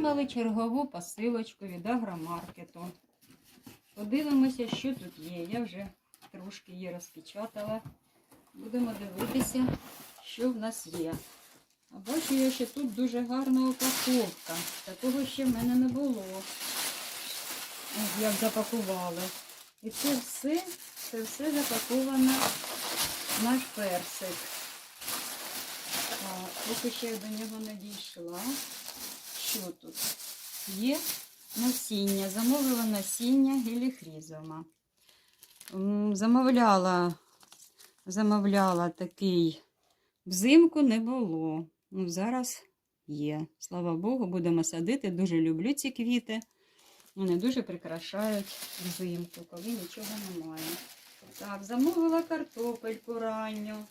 Отримали чергову посилочку від агромаркету. Подивимося, що тут є. Я вже трошки її розпечатала. Будемо дивитися, що в нас є. А бачу я, що тут дуже гарна упаковка. Такого ще в мене не було. Ось як запакували. І це все, це все запаковано наш персик. Так, поки ще я до нього не дійшла. Що тут? Є насіння. Замовила насіння геліхрізома. Замовляла, замовляла такий взимку не було. Ну, зараз є. Слава Богу, будемо садити. Дуже люблю ці квіти. Вони дуже прикрашають взимку, коли нічого немає. Так, замовила картопельку ранню.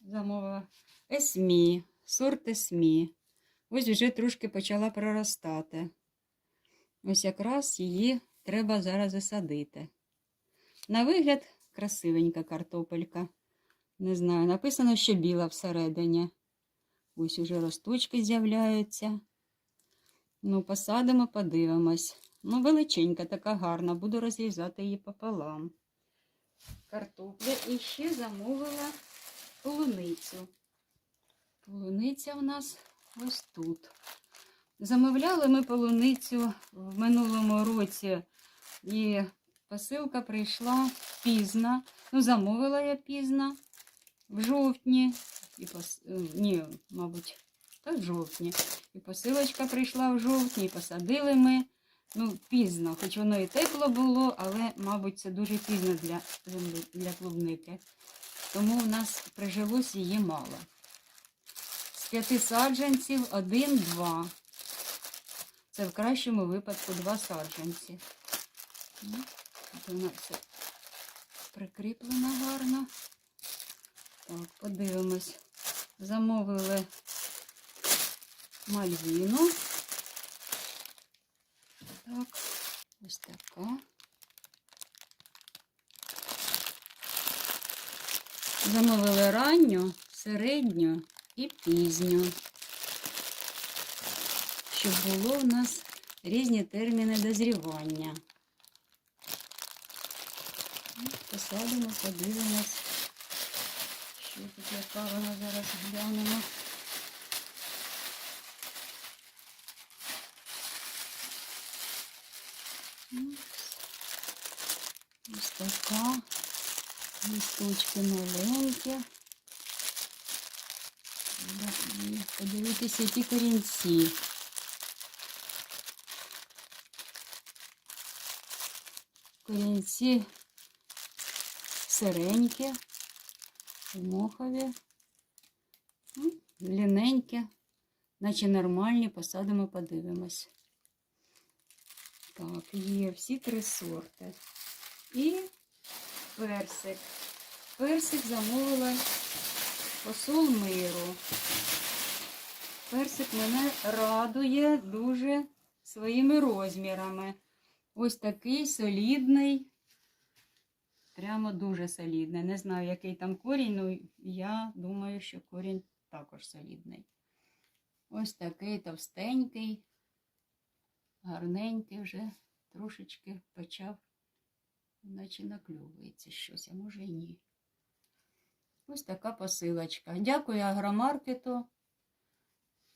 Замовила есмі, сорт есмі. Ось вже трошки почала проростати. Ось якраз її треба зараз засадити. На вигляд красивенька картопелька. Не знаю, написано, що біла всередині. Ось уже росточки з'являються. Ну, посадимо, подивимось. Ну, величенька, така гарна. Буду розрізати її пополам. Картопля і ще замовила полуницю. Полуниця у нас ось тут. Замовляли ми полуницю в минулому році, і посилка прийшла пізно. Ну, замовила я пізно, в жовтні. І пос... е, Ні, мабуть, так в жовтні. І посилочка прийшла в жовтні, і посадили ми. Ну, пізно, хоч воно і тепло було, але, мабуть, це дуже пізно для, для клубники. Тому в нас прижилось її мало. П'яти саджанців один-два. Це в кращому випадку два саджанці. Ну, Вона все прикріплена гарно. Так, подивимось. Замовили мальвіну. Так, ось така. Замовили ранню, середню і пізню. Щоб було у нас різні терміни дозрівання. Ну, Посадимо, подивимось, що тут яка вона зараз глянемо. Ну, Ось така. Листочки маленькі. Подивитися, які корінці. Корінці сиренькі, мохові, Ну, ліненькі, наче нормальні, посадимо, подивимось. Так, є всі три сорти. І персик. Персик замовила посол миру. Персик мене радує дуже своїми розмірами. Ось такий солідний, прямо дуже солідний. Не знаю, який там корінь, але я думаю, що корінь також солідний. Ось такий товстенький, гарненький вже трошечки почав, наче накльовується щось, а може і ні. Ось така посилочка. Дякую агромаркету.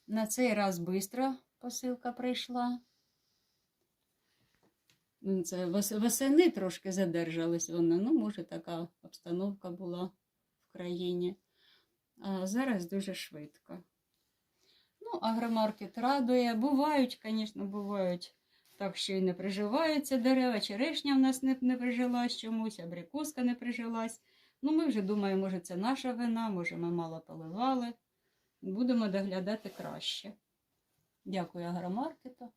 На цей раз швидко посилка прийшла. Ну, Це вес- восени трошки задержалась вона. Ну, може, така обстановка була в країні. А зараз дуже швидко. Ну, агромаркет радує. Бувають, звісно, бувають так, що і не приживаються дерева. Черешня в нас не, не прижилась чомусь, абрикоска не прижилась. Ну, ми вже думаємо, може, це наша вина, може, ми мало поливали. Будемо доглядати краще. Дякую агромаркету.